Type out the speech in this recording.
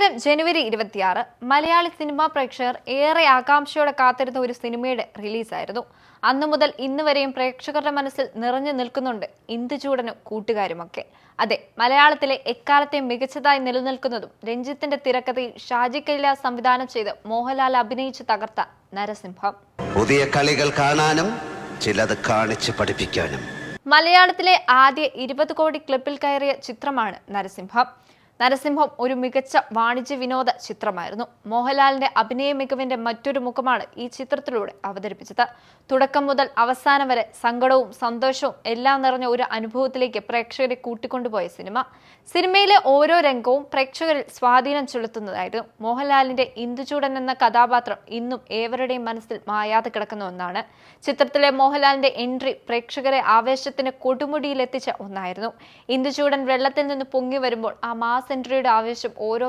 രണ്ടായിരം ജനുവരി ഇരുപത്തിയാറ് മലയാളി സിനിമാ പ്രേക്ഷകർ ഏറെ ആകാംക്ഷയോടെ കാത്തിരുന്ന ഒരു സിനിമയുടെ റിലീസായിരുന്നു. അന്നു മുതൽ ഇന്ന് വരെയും പ്രേക്ഷകരുടെ മനസ്സിൽ നിറഞ്ഞു നിൽക്കുന്നുണ്ട് ഇന്ദുചൂടനും കൂട്ടുകാരുമൊക്കെ. അതെ മലയാളത്തിലെ എക്കാലത്തെ മികച്ചതായി നിലനിൽക്കുന്നതും രഞ്ജിത്തിന്റെ തിരക്കഥയിൽ ഷാജി കൈലാസ് സംവിധാനം ചെയ്ത് മോഹൻലാൽ അഭിനയിച്ച് തകർത്ത നരസിംഹം. പുതിയ കളികൾ കാണാനും ചിലത് കാണിച്ച് പഠിപ്പിക്കാനും. മലയാളത്തിലെ ആദ്യ ഇരുപത് കോടി ക്ലബിൽ കയറിയ ചിത്രമാണ് നരസിംഹം. നരസിംഹം ഒരു മികച്ച വാണിജ്യ വിനോദ ചിത്രമായിരുന്നു. മോഹൻലാലിന്റെ അഭിനയ മികവിന്റെ മറ്റൊരു മുഖമാണ് ഈ ചിത്രത്തിലൂടെ അവതരിപ്പിച്ചത്. തുടക്കം മുതൽ അവസാനം വരെ സങ്കടവും സന്തോഷവും എല്ലാം നിറഞ്ഞ ഒരു അനുഭവത്തിലേക്ക് പ്രേക്ഷകരെ കൂട്ടിക്കൊണ്ടുപോയ സിനിമ. സിനിമയിലെ ഓരോ രംഗവും പ്രേക്ഷകരിൽ സ്വാധീനം ചെലുത്തുന്നതായിരുന്നു. മോഹൻലാലിന്റെ ഇന്ദുചൂടൻ എന്ന കഥാപാത്രം ഇന്നും ഏവരുടെയും മനസ്സിൽ മായാതെ കിടക്കുന്ന ഒന്നാണ്. ചിത്രത്തിലെ മോഹൻലാലിന്റെ എൻട്രി പ്രേക്ഷകരെ ആവേശത്തിന് കൊടുമുടിയിലെത്തിച്ച ഒന്നായിരുന്നു. ഇന്ദുചൂടൻ വെള്ളത്തിൽ നിന്ന് പൊങ്ങി വരുമ്പോൾ ആ മാസ് എൻട്രിയുടെ ആവശ്യം ഓരോ